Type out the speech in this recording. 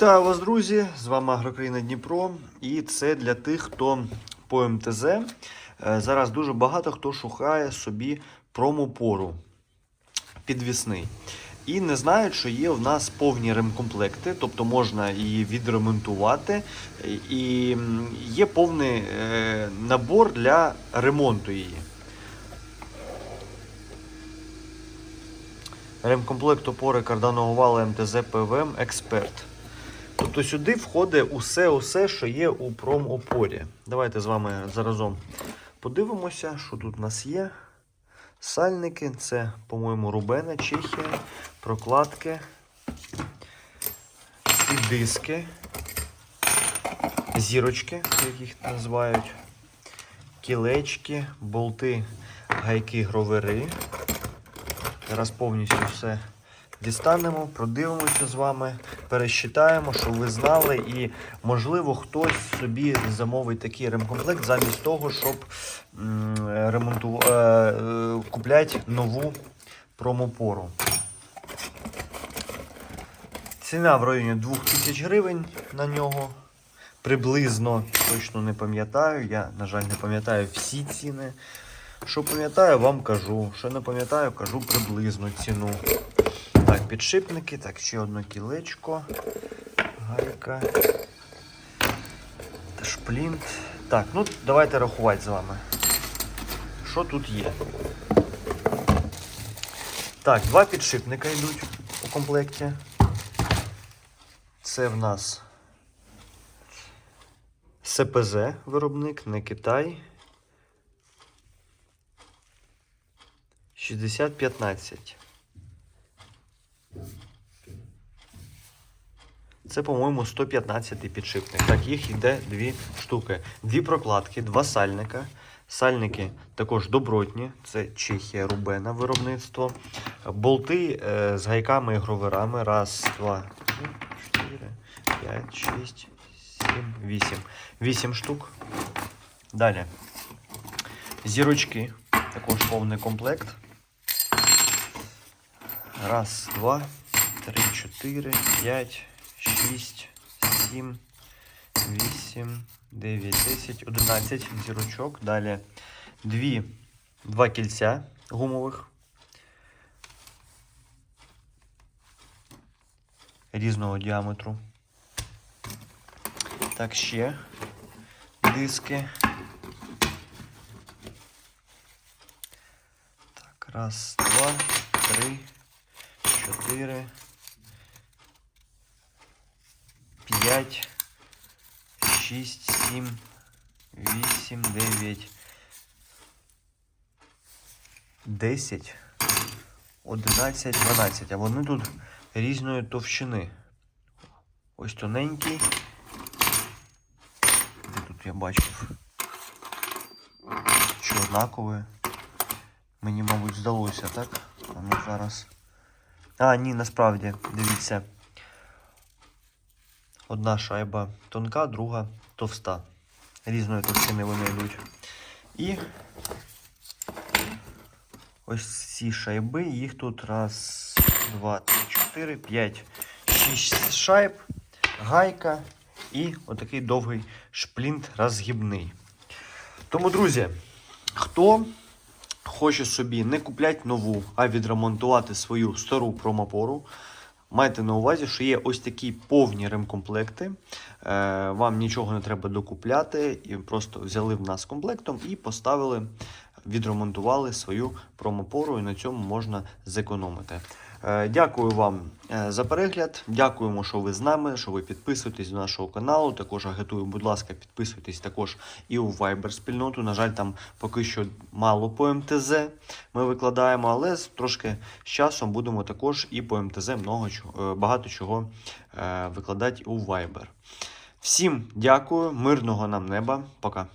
Вітаю вас, друзі! З вами Агрокраїна Дніпро. І це для тих, хто по МТЗ. Е, Зараз дуже багато хто шукає собі промопору підвісний. І не знають, що є в нас повні ремкомплекти, тобто можна її відремонтувати. І є повний е, набор для ремонту її. Ремкомплект опори карданого вала МТЗ ПВМ Експерт. Тобто сюди входить усе, усе, що є у промопорі. Давайте з вами заразом подивимося, що тут у нас є. Сальники, це, по-моєму, Рубена, Чехія, прокладки, ці диски, зірочки, як їх називають, кілечки, болти, гайки, гровери. Зараз повністю все дістанемо, продивимося з вами, пересчитаємо, щоб ви знали, і можливо хтось собі замовить такий ремкомплект замість того, щоб ремонту... е, е, купляти нову промопору. Ціна в районі 2000 гривень на нього. Приблизно точно не пам'ятаю. Я, на жаль, не пам'ятаю всі ціни. Що пам'ятаю, вам кажу. Що не пам'ятаю, кажу приблизну ціну. Так, підшипники, так, ще одне кілечко, гайка. Шплінт. Так, ну давайте рахувати з вами. Що тут є? Так, два підшипника йдуть у комплекті. Це в нас СПЗ виробник, не Китай. 6015. Це, по-моєму, 115 підшипник. Так, їх йде дві штуки. Дві прокладки, два сальника. Сальники також добротні, це Чехія, Рубена виробництво. Болти е, з гайками і гроверами. Раз, два, три, чотири, п'ять, шість, сім, вісім. Вісім штук. Далі. Зірочки. Також повний комплект. Раз, два, три, чотири, п'ять, шість, сім, вісім, дев'ять, десять, одинадцять зірочок. Далі дві, два кільця гумових. Різного діаметру. Так, ще диски. Так, раз, два, три, чотири, п'ять, шість, сім, вісім, дев'ять, десять, одинадцять, дванадцять. А вони тут різної товщини. Ось тоненький. Де тут я бачив? Чи однакове? Мені, мабуть, здалося, так? А ну зараз. А, ні, насправді, дивіться. Одна шайба тонка, друга товста. Різної товщини вони йдуть. І ось ці шайби, їх тут раз, два, три, чотири, п'ять, шість шайб, гайка і отакий довгий шплінт розгібний. Тому, друзі, хто хоче собі не купляти нову, а відремонтувати свою стару промопору. Майте на увазі, що є ось такі повні ремкомплекти. Е, вам нічого не треба докупляти, просто взяли в нас комплектом і поставили, відремонтували свою промопору, і на цьому можна зекономити. Е, Дякую вам е, за перегляд. Дякуємо, що ви з нами, що ви підписуєтесь до нашого каналу. Також агітую, будь ласка, підписуйтесь також і у Viber спільноту. На жаль, там поки що мало по МТЗ ми викладаємо, але трошки з часом будемо також і по МТЗ много е, багато чого викладати у Viber. Всім дякую, мирного нам неба. Пока.